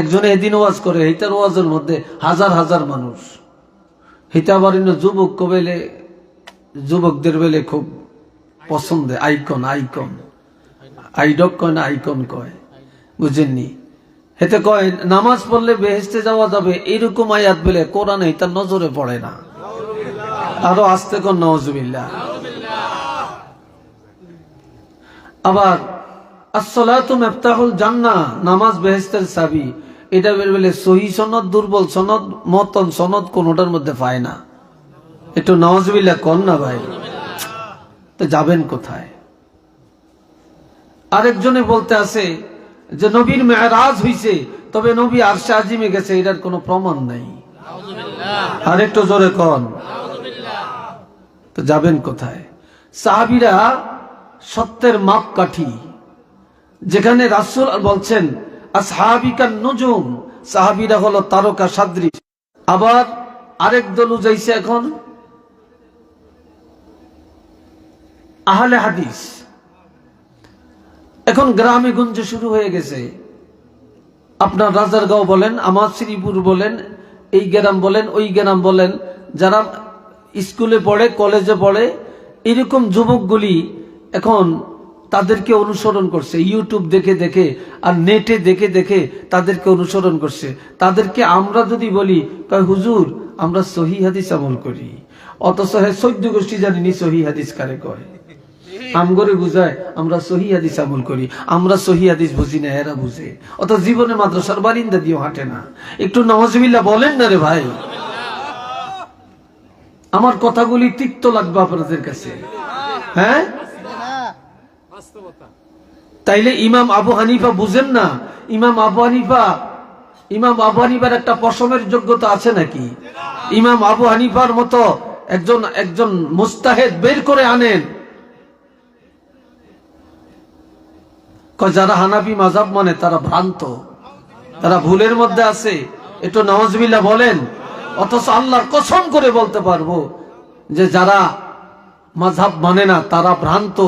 একজনে এদিন ওয়াজ করে এইটার ওয়াজের মধ্যে হাজার হাজার মানুষ। হিতা আবার ইনো যুবক কবেলে, যুবকদের বেলে খুব পছন্দ, আইকন আইকন। আইডক কয় না, আইকন কয়, বুঝেননি? হেতে কয়, নামাজ পড়লে বেহেস্তে যাওয়া যাবে এরকম আয়াত বেলে কোরআনে তার নজরে পড়ে না। আরও আসতে কর নজবিল্লা আবার, আসসালাতু মেফতাহুল জান্নাহ, নামাজ বেহেস্তের চাবি। এটা বলে সহি সনদ দুর্বল সনদ মতন সনদ কোনটার মধ্যে পায় না। একটু নওয়াজবিল্লা কর না ভাই? তো যাবেন কোথায়? আরেকজনে বলতে আছে যে নবীর মেয়ারাজ হইছে তবে নবী আরশে আজিমে গেছে এটার কোনো প্রমাণ নাই। আরেকটু জোরে কন। তো যাবেন কোথায়? সাহাবিরা সত্যের মাপকাঠি। যেখানে রাসূল বলছেন আসহাবিকা নজুম, সাহাবিরা হলো তারকা সাদৃশ। আবার আরেক দল উজাইছে এখন? আহলে হাদিস। এখন গ্রামে গঞ্জে শুরু হয়ে গেছে। আপনার রাজারগাঁও বলেন, আমার শ্রীপুর বলেন, এই গ্রাম বলেন, ওই গ্রাম বলেন, যারা স্কুলে পড়ে, কলেজে পড়ে, এরকম যুবকগুলি এখন তাদেরকে অনুসরণ করছে। ইউটিউব দেখে দেখে আর নেটে দেখে দেখে তাদেরকে অনুসরণ করছে। তাদেরকে আমরা যদি বলি, কয়, হুজুর, আমরা সহি হাদিস আমল করি। অথচ হে সৈদ্য গোষ্ঠী জানিনি সহি হাদিস কারে কয়? আমগরে বুঝায়, আমরা সহি হাদিস আমল করি। আমরা সহি হাদিস বুঝি না, এরা বুঝে। অত জীবনে মাদ্রাসার বারিন্দা দিয়েও হাঁটে না। একটু নওয়াজবিল্লা বলেন না রে ভাই। আমার কথাগুলি তিক্ত লাগবে আপনাদের কাছে। হ্যাঁ? তাইলে ইমাম আবু হানিফা বুঝেন না। ইমাম আবু হানিফা, ইমাম আবু হানিফার একটা পশমের যোগ্যতা আছে নাকি? ইমাম আবু হানিফার মতো একজন একজন মুস্তাহেদ বের করে আনেন। যারা হানাফি মাজাব মানে তারা ভ্রান্ত, তারা ভুলের মধ্যে আছে। একটু নওয়াজবিল্লা বলেন, অথচ আল্লাহর কসম করে বলতে পারব যে যারা মাঝাব মানে না, তারা ভ্রান্ত।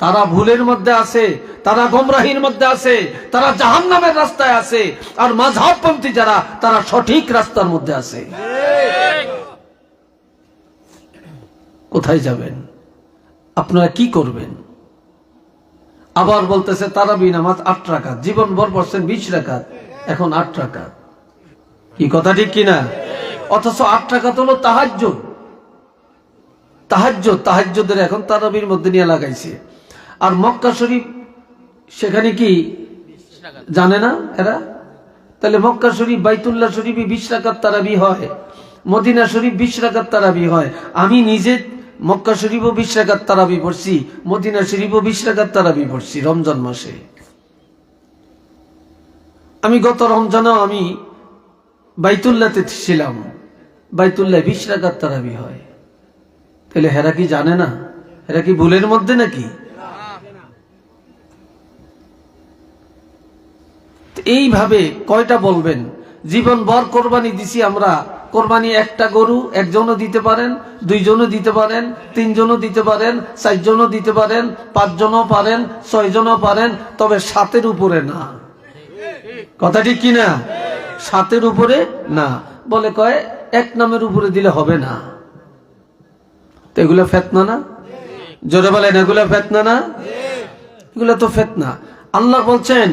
তারা ভুলের মধ্যে আছে, তারা গোমরাহির মধ্যে আছে, তারা জাহান্নামের রাস্তায় আছে, আর মাঝহাবপন্থী যারা, তারা সঠিক রাস্তার মধ্যে আছে। কোথায় যাবেন? আপনারা কি করবেন? আবার বলতেছে, তারাবি নামাজ আট রাকাত, জীবন ভর পড়ছেন বিশ রাকাত, এখন আট রাকাত। কি কথা ঠিক কিনা? অথচ আট রাকাত হলো তাহাজ্য তাহাজ্য তাহাজ্যদের এখন তারাবির মধ্যে নিয়ে লাগাইছে। আর মক্কা শরীফ, সেখানে কি জানে না এরা? তাহলে মক্কা শরীফ, বাইতুল্লাহ শরীফে বিশ রাকাত তারাবি হয়, মদিনা শরীফ বিশ রাকাত তারাবি হয়। আমি নিজে মক্কা শরীফও বিশ রাকাত তারাবি পড়ছি, মদিনা শরীফও বিশ রাকাত তারাবি পড়ছি রমজান মাসে। আমি গত রমজানও আমি বাইতুল্লাতে ছিলাম বাইতুল্লাহ বিশ রাকাত তারাবি হয়। তাহলে হেরা কি জানে না? হেরা কি ভুলের মধ্যে নাকি? এইভাবে কয়টা বলবেন? জীবন বর কোরবানি দিছি আমরা। কোরবানি একটা গরু, একজনও দিতে পারেন, দুইজনও দিতে পারেন, তিনজনও দিতে পারেন, চারজনও দিতে পারেন, পাঁচজনও পারেন, ছয়জনও পারেন, তবে সাতের উপরে না। কথাটি ঠিক কিনা? সাতের উপরে না। বলে কয়, এক নামের উপরে দিলে হবে না। তো এগুলো ফেতনা না? জোরে বলেন, এগুলো ফেতনা না? এগুলো তো ফেতনা। আল্লাহ বলছেন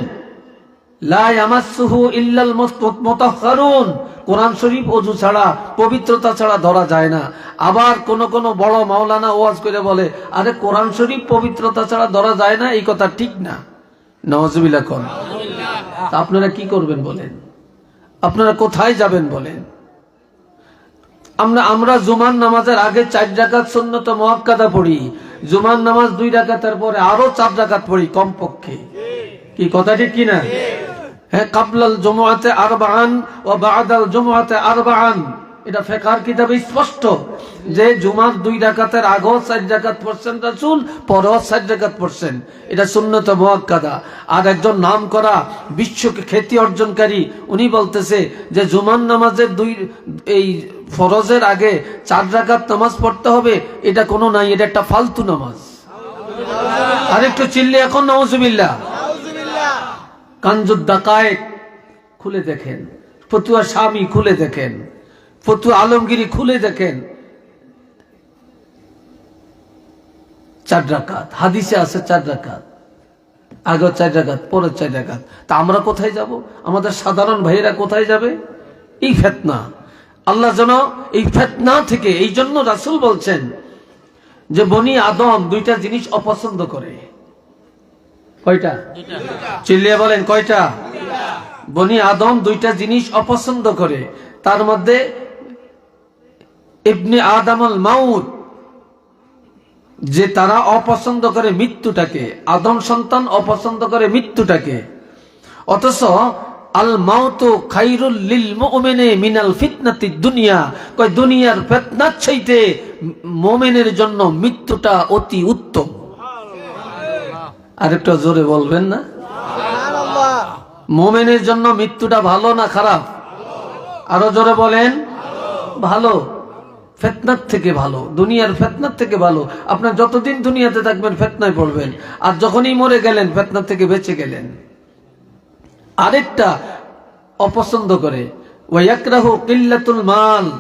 কোরআন শরীফ অজু ছাড়া, পবিত্রতা ছাড়া ধরা যায় না। আবার কোন কোন বড় মাওলানা ওয়াজ করে বলে, আরে কোরআন শরীফ পবিত্রতা ছাড়া ধরা যায় না, এই কথা ঠিক না। নওয়াজবিল্লা কন। আপনারা কি করবেন বলেন? আপনারা কোথায় যাবেন বলেন? আমরা আমরা জুমার নামাজের আগে চার ডাকাত সন্ন্যত মহাক্কাদা পড়ি। জুমান নামাজ দুই ডাকাতের পরে আরও চার ডাকাত পড়ি কমপক্ষে। কি, কথা ঠিক কিনা হ্যাঁ আরবান ও আরবান এটা ফেকার কিতাবে স্পষ্ট যে দুই ডাকাতের পড়ছেন ডাকাত পড়ছেন। এটা শূন্যত আর একজন নাম করা বিশ্বকে খ্যাতি অর্জনকারী, উনি বলতেছে যে জুমার নামাজের দুই, এই ফরজের আগে চার ডাকাত নামাজ পড়তে হবে, এটা কোনো নাই, এটা একটা ফালতু নামাজ। আরেকটু চিল্লে এখন নওয়াজুবিল্লাহ কাঞ্জুদ ডাকায়েক খুলে দেখেন, ফতুয়া স্বামী খুলে দেখেন, ফতুয়া আলমগিরি খুলে দেখেন। চার রাকাত, হাদিসে আছে চার রাকাত আগে চার রাকাত পরে চার রাকাত। তা আমরা কোথায় যাব? আমাদের সাধারণ ভাইয়েরা কোথায় যাবে? এই ফেতনা। আল্লাহ যেন এই ফেতনা থেকে, এই জন্য রাসুল বলছেন যে বনি আদম দুইটা জিনিস অপছন্দ করে। কয়টা? চিল্লিয়ে বলেন, কয়টা? বনি আদম দুইটা জিনিস অপছন্দ করে। তার মধ্যে ইবনে আদামল মাউত, যে তারা অপছন্দ করে মৃত্যুটাকে, আদম সন্তান অপছন্দ করে মৃত্যুটাকে। অথচ আল মাউতু খাইরুল লিল মুমিনে মিনাল ফিতনাতি দুনিয়া। কয়, দুনিয়ার ফিতনার মুমিনের জন্য মৃত্যুটা অতি উত্তম। আরেকটা জোরে বলবেন না? মোমেনের জন্য মৃত্যুটা ভালো না খারাপ? আরও জোরে বলেন। ভালো। ফেতনার থেকে ভালো। দুনিয়ার ফেতনার থেকে ভালো। আপনার যতদিন দুনিয়াতে থাকবেন ফেতনায় পড়বেন। আর যখনই মরে গেলেন ফেতনার থেকে বেঁচে গেলেন। আরেকটা অপছন্দ করে। ওয়াকরাহু কিল্লাতুল মাল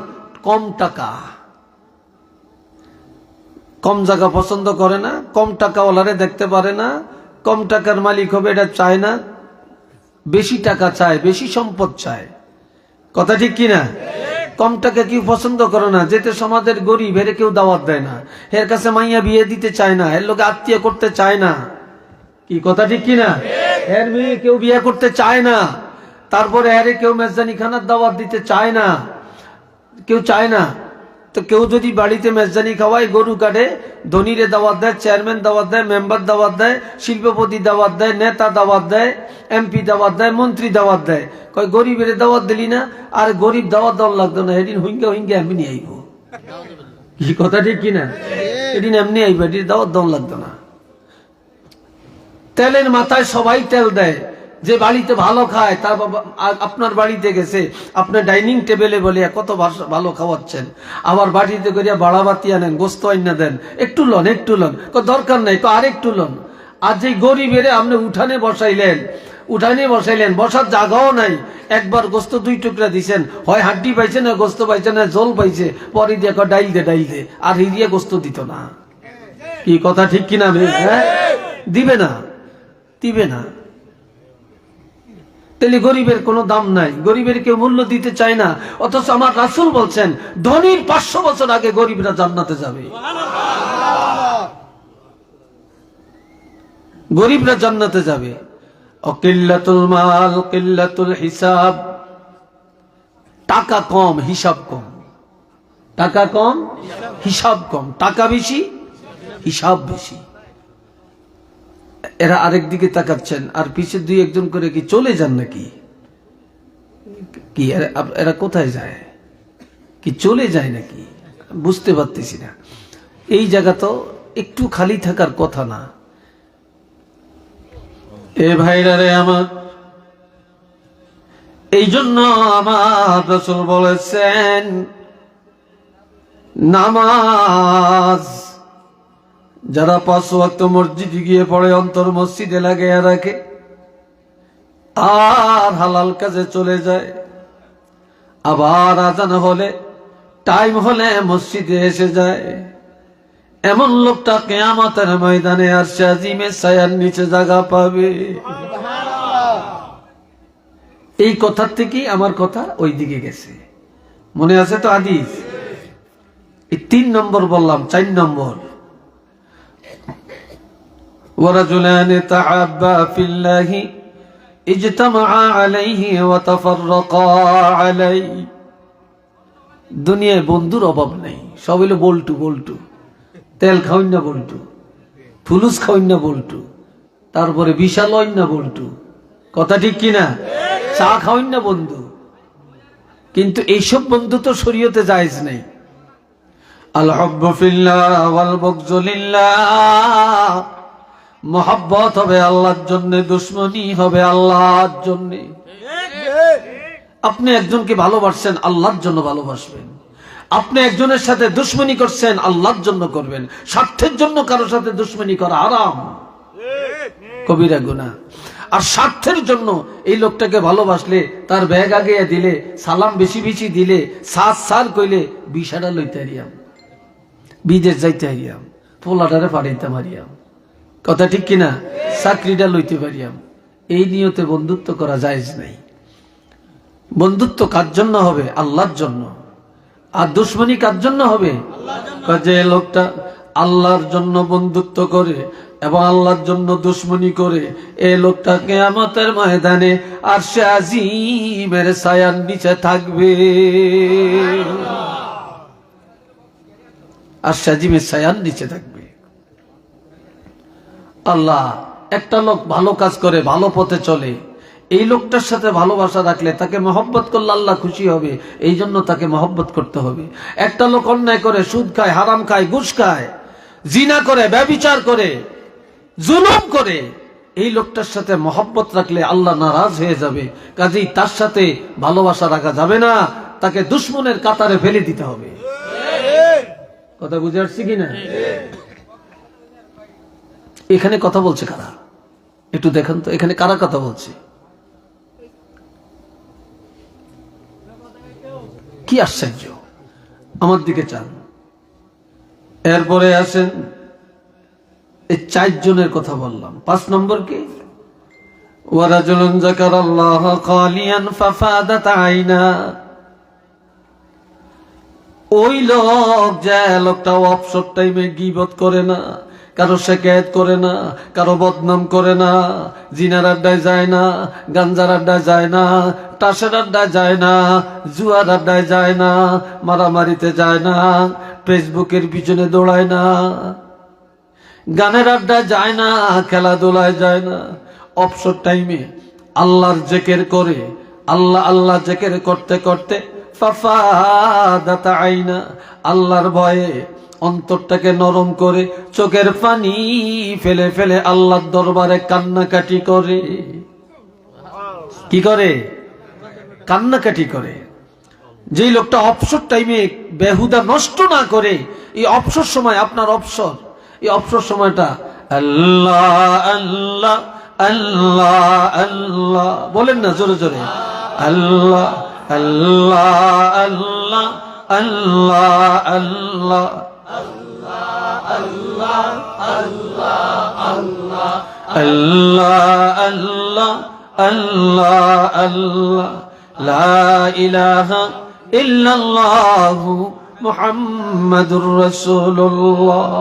কম টাকা। কম জায়গা পছন্দ করে না, কম টাকাওয়ালারে দেখতে পারে না, কম টাকার মালিক হবে এটা চায় না, বেশি টাকা চায়, বেশি সম্পদ চায়। কথা ঠিক কিনা কম টাকা কেউ পছন্দ করে না, যেতে সমাজের গরিব, এর কেউ দাওয়াত দেয় না, এর কাছে মাইয়া বিয়ে দিতে চায় না, এর লোকে আত্মীয় করতে চায় না। কি কথা ঠিক কিনা এর মেয়ে কেউ বিয়ে করতে চায় না, তারপরে এর কেউ মেজদানি খানার দাওয়াত দিতে চায় না, কেউ চায় না। তো কেউ যদি বাড়িতে মেজদানি খাওয়ায়, গরু কাটে, ধনীরে দাওয়াত দেয়, চেয়ারম্যান দাওয়াত দেয়, মেম্বার দাওয়াত দেয়, শিল্পপতি দাওয়াত দেয়, নেতা দাওয়াত দেয়, এমপি দাওয়াত দেয়, মন্ত্রী দাওয়াত দেয়, কয় গরিবের দাওয়াত দিলি না, আর গরিব দাওয়াত দেওয়ার লাগতো না, এদিন হুইঙ্গা হুইঙ্গা এমনি আইব। কি কথা ঠিক কিনা? এদিন এমনি আইব, এদিন দাওয়াত দেওয়ার লাগতো না। তেলের মাথায় সবাই তেল দেয়। যে বাড়িতে ভালো খায়, তার আপনার বাড়িতে গেছে আপনার ডাইনিং টেবিলে বলে কত ভালো খাওয়াচ্ছেন। আবার বাড়িতে করিয়া বাড়াবাতি আনেন, গোস্ত আইনা দেন, একটু লন একটু লন। দরকার নাই তো আরেকটু লন। আর যে গরিবেরে আপনি উঠানে বসাইলেন উঠানে বসাইলেন, বসার জায়গাও নাই। একবার গোস্ত দুই টুকরা দিছেন, হয় হাড্ডি পাইছে না গোস্ত পাইছে না জল পাইছে, পরে দিয়ে ডাইল দে ডাইল দে। আর হিরিয়া গোস্ত দিত না। কি কথা ঠিক কিনা হ্যাঁ? দিবে না দিবে না। তাহলে গরিবের কোনো দাম নাই। গরিবের কেউ মূল্য দিতে চায় না। অথচ আমার রাসুল বলছেন, ধনীর পাঁচশো বছর আগে গরিবরা জান্নাতে যাবে। গরিবরা জান্নাতে যাবে। অকিল্লাতুল মাল, কিল্লাতুল হিসাব। টাকা কম, হিসাব কম। টাকা কম, হিসাব কম। টাকা বেশি, হিসাব বেশি। এরা আরেক দিকে তাকাচ্ছেন, আর পিছের দুই একজন করে কি চলে যান নাকি? কি, এরা কোথায় যায়? কি চলে যায় নাকি? বুঝতে পারতেছি না। এই জায়গা তো একটু খালি থাকার কথা না। এ ভাইরা রে আমার। এই জন্য আমার বলেছেন, নামাজ যারা পাঁচ ওয়াক্ত মসজিদে গিয়ে পড়ে অন্তর মসজিদে লাগিয়ে রাখে আর হালাল কাজে চলে যায়। আবার আজান হলে টাইম হলে মসজিদে এসে যায়। এমন লোকটা কেয়ামতের ময়দানে আর সাজিমে সায়ার নিচে জায়গা পাবে। এই কথার থেকেই আমার কথা ওই দিকে গেছে। মনে আছে তো আদিস এই তিন নম্বর বললাম চার নম্বর। ورجلان تعبا في الله اجتمعا عليه وتفرقا عليه দুনিয়ায় বন্ধুর অভাব নেই সব হইলো বল্টু বল্টু তেল খাওয়াই না বল্টু ফুলুস খাওয়াই না বল্টু তারপরে বিশাল হইন না বল্টু কথা ঠিক কিনা চা খাওয়াই না বন্ধু কিন্তু এইসব বন্ধু তো শরীয়তে জায়েজ নেই আল হব্ব ফিল্লাহ ওয়াল বগজু লিল্লাহ মোহাব্বত হবে আল্লাহর জন্য, দুশ্মনী হবে আল্লাহর জন্য। আপনি একজনকে ভালোবাসছেন, আল্লাহর জন্য ভালোবাসবেন। আপনি একজনের সাথে দুশ্মনী করছেন, আল্লাহর জন্য করবেন। স্বার্থের জন্য কারোর সাথে দুশ্মনী করা আরাম কবিরা গুনা আর স্বার্থের জন্য এই লোকটাকে ভালোবাসলে, তার ব্যাগ আগে দিলে, সালাম বেশি বেশি দিলে, সাত সার কইলে বিষাটা লইতে হারিয়াম বিদেশ যাইতে হারিয়াম পোলাটারে পাঠাইতে পারিয়াম কথা ঠিক কিনা? চাকরিটা লইতে পারিয়াম। এই নিয়তে বন্ধুত্ব করা জায়েজ নাই। বন্ধুত্ব কার জন্য হবে? আল্লাহর জন্য। আর দুশ্মনী কার জন্য হবে? যে লোকটা আল্লাহর জন্য বন্ধুত্ব করে এবং আল্লাহর জন্য দুশ্মনী করে। এই লোকটা কেয়ামতের ময়দানে আর সে আজিমের ছায়ার নিচে থাকবে। আর সে আজিমের ছায়ার নিচে থাকবে। আল্লাহ একটা লোক ভালো কাজ করে ভালো পথে চলে। এই লোকটার সাথে ভালোবাসা রাখলে তাকে মহব্বত করলে আল্লাহ খুশি হবে এই জন্য তাকে মহব্বত করতে হবে। একটা লোক অন্যায় করে সুদ খায় হারাম খায় ঘুষ খায় জিনা করে ব্যবিচার করে জুলুম করে এই লোকটার সাথে মহব্বত রাখলে আল্লাহ নারাজ হয়ে যাবে। কাজেই তার সাথে ভালোবাসা রাখা যাবে না তাকে দুশ্মনের কাতারে ফেলে দিতে হবে। কথা বুঝে আসছি কিনা এখানে কথা বলছে কারা? একটু দেখেন তো, এখানে কারা কথা বলছে? কি আশ্চর্য। আমার দিকে চান। এরপরে আসেন এই চারজনের কথা বললাম। পাঁচ নম্বর কি? ওয়ারাজুলঞ্জাক আল্লাহ কালিয়ান ফাফাদাত আইনা। ওই লোক যে লোকটা অবসর টাইমে গিবত করে না, কারও শেকায়ত করে না, কারও বদনাম করে না, জিনার আড্ডায় যায় না, গাঞ্জার আড্ডায় যায় না টাসের আড্ডায় যায় না, জুয়ার আড্ডায় যায় না, মারামারিতে যায় না, ফেসবুকের পিছনে দৌড়ায় না, গানের আড্ডায় যায় না, খেলাধুলায় যায় না। অবসর টাইমে আল্লাহর জেকের করে, আল্লাহ আল্লাহ জেকের করতে করতে আইনা, আল্লাহর ভয়ে অন্তরটাকে নরম করে চোখের পানি ফেলে ফেলে আল্লাহর দরবারে কান্নাকাটি করে। কি করে? কান্নাকাটি করে। যেই লোকটা অবসর টাইমে বেহুদা নষ্ট না করে এই অবসর সময় আপনার অবসর, এই অবসর সময়টা আল্লাহ আল্লাহ আল্লাহ আল্লাহ, বলেন না জোরে জোরে, আল্লাহ। আল্লাহ আল্লাহ আল্লাহ আল্লাহ। আল্লাহ আল্লাহ আল্লাহ আল্লাহ। লা ইলাহা ইল্লাল্লাহু মুহাম্মাদুর রাসূলুল্লাহ।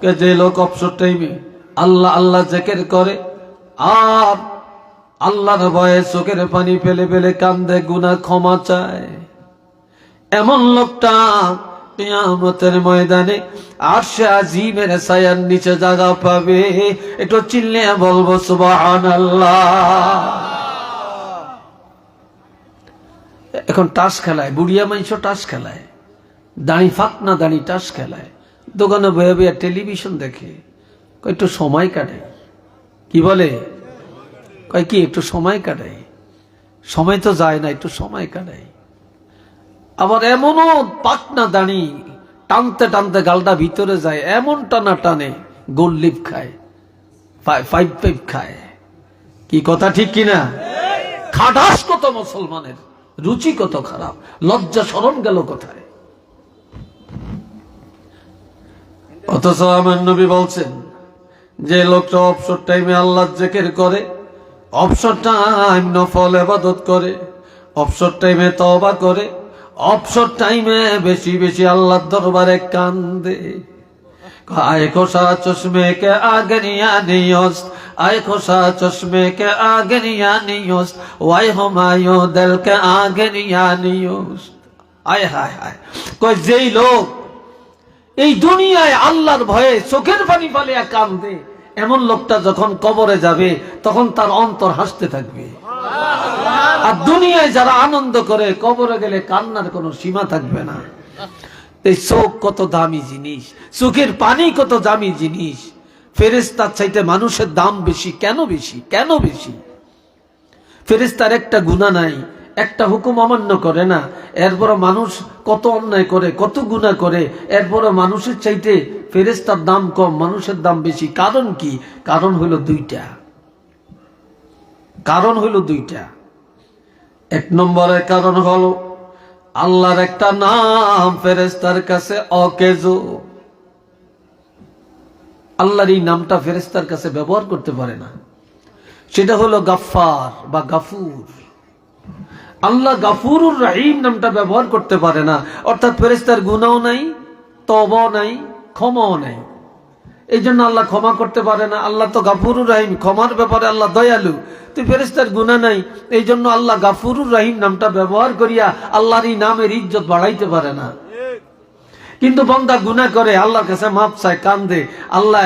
কে যে লোক অবসর টাইমে আল্লাহ আল্লাহ জেকের করে, আর আল্লাহর ভয়ে চোখের পানি ফেলে ফেলে কান্দে গুনা ক্ষমা চায়। এমন লোকটা কিয়ামতের ময়দানে আর সে আজিমের ছায়ার নিচে জায়গা পাবে। একটু চিল্লে বলব সুবাহান এখন টাস খেলায়, বুড়িয়া মাইশ টাস খেলায়। দাঁড়ি ফাঁক না দাঁড়ি, টাস খেলায়। দোকানে বয়ে বয়ে টেলিভিশন দেখে। একটু সময় কাটে। কি বলে? কয় কি, একটু সময় কাটাই? সময় তো যায় না, একটু সময় কাটাই। আবার এমনও পাকনা দাঁড়ি টানতে টানতে গালটা ভিতরে যায়, এমন টানা টানে গোল লিপ খায় ফাইভ ফাইভ খায়। কি কথা ঠিক কিনা খাটাস কত মুসলমানের, রুচি কত খারাপ, লজ্জা স্মরণ গেল কোথায়? অথচ আমার নবী বলছেন, যে লোকটা অবসর টাইমে আল্লাহ জেকের করে অবসর টাইম নফল এবাদত করে। অবসর টাইমে তবা করে। অবসর টাইমে বেশি বেশি আল্লাহ দরবারে কান্দে। আয় খোসা চশমে কে আগে নিয়া আয় খোসা চশমে কে আগে নিয়া ওয়াই হোমায় দল কে আগে নিয়া আয়, হায় হায়। কয়, যেই লোক এই দুনিয়ায় আল্লাহর ভয়ে চোখের পানি ফালিয়া কান্দে এমন লোকটা যখন কবরে যাবে, তখন তার অন্তর হাসতে থাকবে। আর দুনিয়ায় যারা আনন্দ করে, কবরে গেলে কান্নার কোনো সীমা থাকবে না। এই চোখ কত দামি জিনিস, চোখের পানি কত দামি জিনিস। ফেরেস্তার চাইতে মানুষের দাম বেশি, কেন বেশি কেন বেশি? ফেরেস্তার একটা গুণা নাই একটা হুকুম অমান্য করে না। এরপর মানুষ কত অন্যায় করে, কত গুণা করে। এরপর মানুষের চাইতে ফেরেস্তার দাম কম, মানুষের দাম বেশি। কারণ কি? কারণ হলো দুইটা। কারণ হইল দুইটা। এক নম্বরের কারণ হলো, আল্লাহর একটা নাম ফেরেস্তার কাছে অকেজো। আল্লাহর এই নামটা ফেরেস্তার কাছে ব্যবহার করতে পারে না। সেটা হলো গাফার বা গাফুর। আল্লাহ গাফুরুর রাহিম নামটা ব্যবহার করতে পারে না। অর্থাৎ ফেরেস্তার গুণাও নাই তব নাই, ক্ষমাও নাই। এই জন্য আল্লাহ ক্ষমা করতে পারে না। আল্লাহ তো গাফুরুর রাহিম, ক্ষমার ব্যাপারে আল্লাহ দয়ালু। তুই ফেরেস্তার গুণা নাই, এই জন্য আল্লাহ গাফুরুর রাহিম নামটা ব্যবহার করিয়া আল্লাহর এই নামের ইজ্জত বাড়াইতে পারে না। কিন্তু বন্দা গুনাহ করে, আল্লাহর কাছে মাপ চায়, কান্দে। আল্লাহ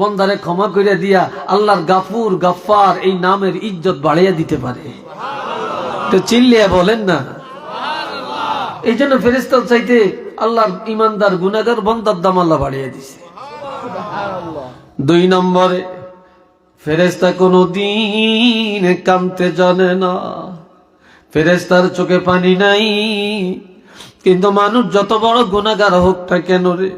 বন্দারে ক্ষমা করিয়া দিয়া আল্লাহর গাফুর গাফার এই নামের ইজ্জত বাড়াইয়া দিতে পারে। তো চিল্লিয়া বলেন না। এই জন্য ফেরেস্তার চাইতে আল্লাহর ইমানদার গুনাগার বন্দার দাম আল্লাহ বাড়িয়ে দিছে। দুই নম্বরে ফেরেস্তা কোনো দিন কামতে জানে না। ফেরেস্তার চোখে পানি নাই। কিন্তু মানুষ যত বড় গুণাগার হোক না কেন রে,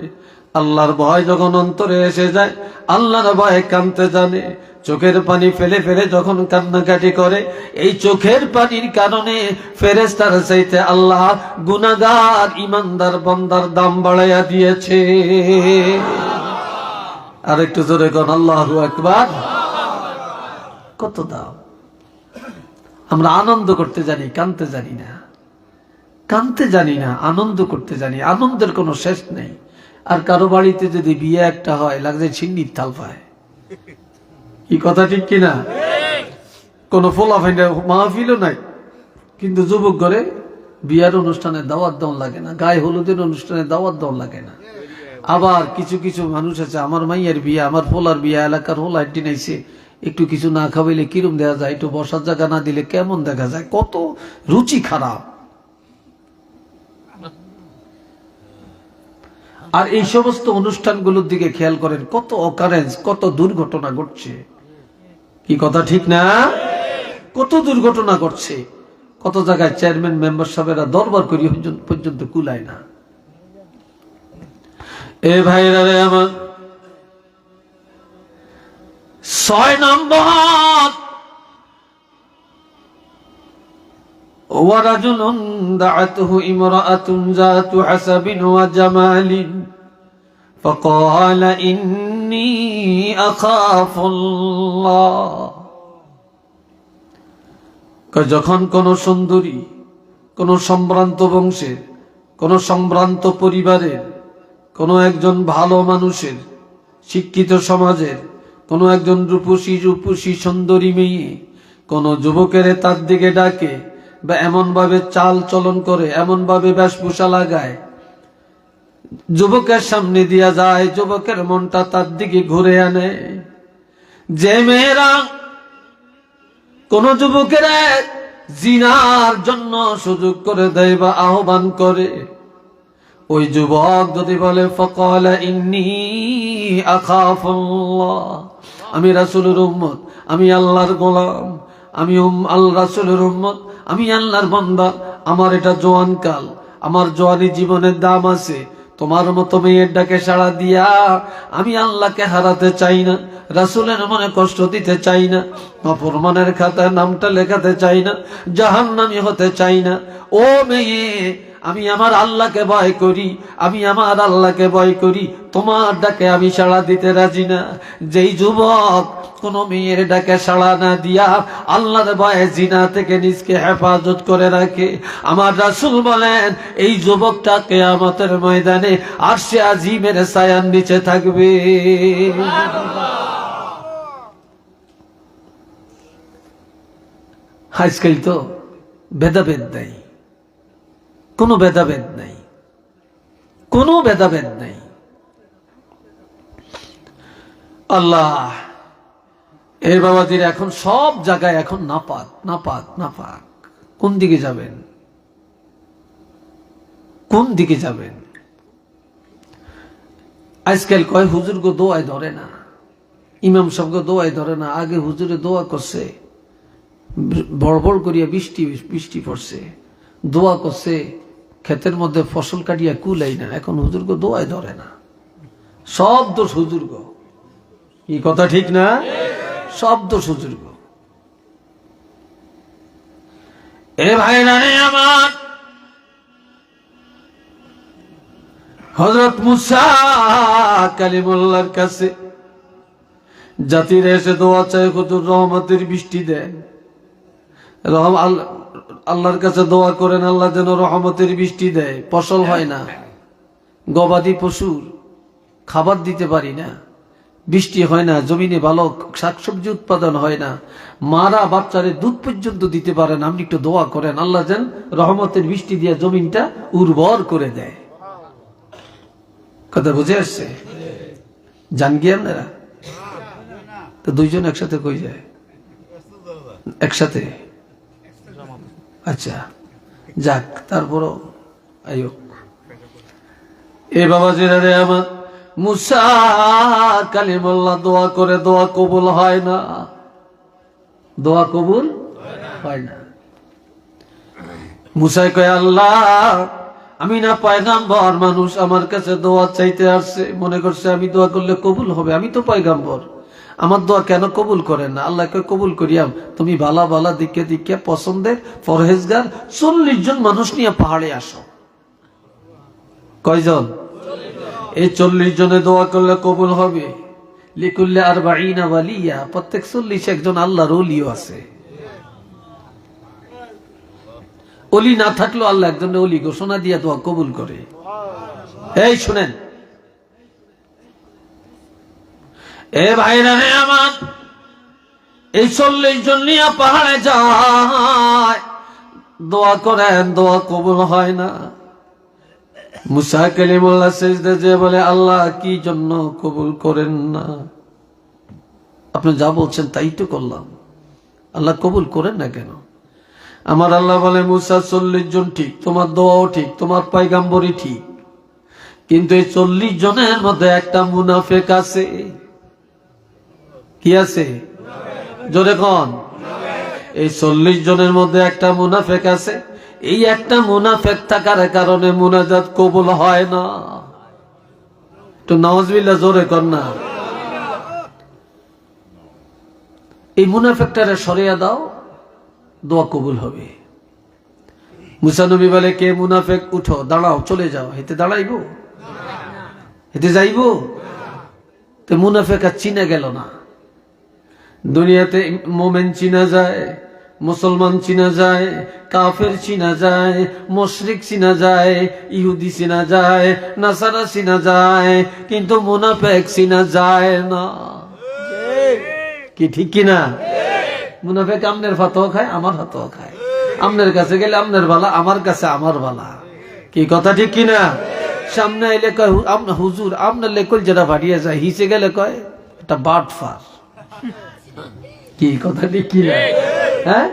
আল্লাহর ভয় যখন অন্তরে এসে যায়, আল্লাহর ভয়ে কানতে জানে। চোখের পানি ফেলে ফেলে যখন কান্নাকাটি করে, এই চোখের পানির কারণে ফেরেস্তার চাইতে আল্লাহ গুনাগার ইমানদার বন্দার দাম বাড়াইয়া দিয়েছে। আর একটু জোরে কন, আল্লাহ একবার কত দাম। আমরা আনন্দ করতে জানি, কানতে জানি না। কানতে জানি না, আনন্দ করতে জানি, আনন্দের কোনো শেষ নেই। আর কারও বাড়িতে যদি বিয়ে একটা হয়, লাগছে ছিন্নির থাল পায়। কি কথা ঠিক কিনা? কোন ফাইন্ডা মাহফিলও নাই। কিন্তু যুবক ঘরে বিয়ার অনুষ্ঠানে দাওয়াত দেওয়া লাগে না, গায়ে হলুদের অনুষ্ঠানে দাওয়াত দেওয়া লাগে না। আবার কিছু কিছু মানুষ আছে, আমার মাইয়ের বিয়া, আমার ফোলার বিয়া, এলাকার হোলা একটি নাইছে। একটু কিছু না খাওয়াইলে কিরম দেওয়া যায়? একটু বসার জায়গা না দিলে কেমন দেখা যায়? কত রুচি খারাপ। আর এই সমস্ত অনুষ্ঠানগুলোর দিকে খেয়াল করেন, কত অকারেন্স, কত দুর্ঘটনা ঘটছে। কি কথা ঠিক না কত দুর্ঘটনা ঘটছে কত জায়গায় চেয়ারম্যান মেম্বার সাহেবেরা দরবার করি পর্যন্ত- পর্যন্ত কুলায় না এ ভাইরা রে আমার ছয় নম্বর ورجل دعته امرأة ذات حسب وجمال فقال إني أخاف الله কয় যখন কোন সুন্দরী কোন সম্ভ্রান্ত বংশের কোন সম্ভ্রান্ত পরিবারের কোন একজন ভালো মানুষের শিক্ষিত সমাজের কোন একজন রূপসী রূপসী সুন্দরী মেয়ে কোন যুবকের তার দিকে ডাকে বা এমন ভাবে চাল চলন করে এমন ভাবে বেশভূষা লাগায় যুবকের সামনে দিয়া যায়, যুবকের মনটা তার দিকে ঘুরে আনে। যে মেয়েরা কোন যুবকের জিনার জন্য সুযোগ করে দেয় বা আহ্বান করে, ওই যুবক যদি বলে, ফকল ইন্নি আমি রাসূলের উম্মত, আমি আল্লাহর গোলাম, আমি আল্লাহ রাসূলের উম্মত, আমি আল্লাহর বান্দা, আমার এটা জোয়ান কাল আমার জোয়ানি জীবনের দাম আছে তোমার মতো মেয়ের ডাকে সাড়া দিয়া আমি আল্লাহকে হারাতে চাই না, রাসুলের মনে কষ্ট দিতে চাই না অপরমানের খাতায় নামটা লেখাতে চাই না জাহান জাহান্নামি হতে চাই না। ও মেয়ে আমি আমার আল্লাহকে ভয় করি, আমি আমার আল্লাহকে ভয় করি, তোমার ডাকে আমি সাড়া দিতে রাজি না। যেই যুবক কোন মেয়ের ডাকে সাড়া না দিয়া আল্লাহর ভয়ে জিনা থেকে নিজকে হেফাজত করে রাখে। আমার রাসুল বলেন, এই যুবকটাকে আমাদের ময়দানে আর সে আজিমের সায়ান নিচে থাকবে। আজকাল তো ভেদাভেদ নাই। কোনো ভেদাভেদ নাই। কোনো ভেদাভেদ নাই। আল্লাহ, এই বাবাজির এখন সব জায়গায় এখন নাপাক নাপাক নাপাক। কোন দিকে যাবেন? কোন দিকে যাবেন? আজকাল কয় হুজুর গো দোয়ায় ধরে না। ইমাম সাহেবকে দোয়ায় ধরে না। আগে হুজুরে দোয়া করছে, বড় বড় করিয়া বৃষ্টি বৃষ্টি পড়ছে। দোয়া করছে ক্ষেতের মধ্যে ফসল কাটিয়া কুলাই না এখন হুজুর্গ দোয়ায় ধরে না। সব দোষ হুজুর্গ। এই কথা ঠিক না? সব দোষ হুজুর্গ। এ ভাই রানে আমার হজরত মুসা কালিমুল্লার কাছে জাতির এসে দোয়া চায়, হুজুর রহমতের বৃষ্টি দেন রহম আল্লাহ আল্লাহর কাছে দোয়া করেন, আল্লাহ যেন রহমতের বৃষ্টি দেয়। ফসল হয় না। গবাদি পশুর খাবার দিতে পারি না। বৃষ্টি হয় না, জমিনে ভালো শাকসবজি উৎপাদন হয় না। মারা বাচ্চারে দুধ পর্যন্ত দিতে পারেন আপনি একটু দোয়া করেন, আল্লাহ যেন রহমতের বৃষ্টি দিয়ে জমিনটা উর্বর করে দেয়। কথা বুঝে আসছে? জান গিয়ে আপনারা? তো দুইজন একসাথে কই যায়? একসাথে? আচ্ছা যাক, তারপরও আইও এ বাবা রে আমার, মুসা কালিমুল্লাহ দোয়া করে, দোয়া কবুল হয় না। দোয়া কবুল হয় না। মুসাই কয়, আল্লাহ, আমি না পয়গাম্বর, মানুষ আমার কাছে দোয়া চাইতে আসছে, মনে করছে আমি দোয়া করলে কবুল হবে, আমি তো পয়গাম্বর। আমার দোয়া কেন কবুল করেন না? আল্লাহকে কবুল করিয়াম তুমি বালা বালা দিকে দিকে পছন্দের পরহেজগার চল্লিশ জন মানুষ নিয়ে পাহাড়ে আসো। কয়জন? এই চল্লিশ জনে দোয়া করলে কবুল হবে। লিকুল্লে আর বাড়িনা বালিয়া প্রত্যেক চল্লিশ একজন আল্লাহর অলিও আছে। অলি না থাকলেও আল্লাহ একজন অলি ঘোষণা দিয়া দোয়া কবুল করে। এই শুনেন এ ভাইরা রে আমার, এই চল্লিশ জন নিয়ে পাহাড়ে যায়। দোয়া করেন, দোয়া কবুল হয় না। মুসা কালিমুল্লাহ সেজদে যে বলে, আল্লাহ কি জন্য কবুল করেন না? আপনি যা বলছেন তাই তো করলাম। আল্লাহ কবুল করেন না কেন? আমার আল্লাহ বলে, মুসা, চল্লিশ জন ঠিক, তোমার দোয়াও ঠিক, তোমার পাইগাম্বরই ঠিক। কিন্তু এই চল্লিশ জনের মধ্যে একটা মুনাফেক আছে। কি আছে? জোরে কন। এই চল্লিশ জনের মধ্যে একটা মুনাফেক আছে। এই একটা মুনাফেক থাকার কারণে মুনাজাত কবুল হয় না। তো নওয়াজবিল্লা জোরে কর না। এই মুনাফেকটারে সরিয়া দাও দোয়া কবুল হবে। মুসানবী বলে কে মুনাফেক উঠো দাঁড়াও চলে যাও। হেতে দাঁড়াইব? হেতে যাইব? তো মুনাফেক আর চিনে গেল না। দুনিয়াতে মোমেন চিনা যায়, মুসলমান চিনা যায়, কাফের চিনা যায়, মুশরিক চিনা যায়, ইহুদি চিনা যায়, নাসারা চিনা যায়, কিন্তু মুনাফেক চিনা যায় না। কি ঠিক কিনা মুনাফেক আমনের ভাতও খায়, আমার হাতও খায়। আমনের কাছে গেলে আমনের বালা, আমার কাছে আমার বালা। কি কথা ঠিক কিনা সামনে এলে কয় হুজুর আপনার লেকল যেটা বাড়িয়ে যায় হিসে গেলে কয়, এটা বাট ফার কি? কথাটি কি হ্যাঁ?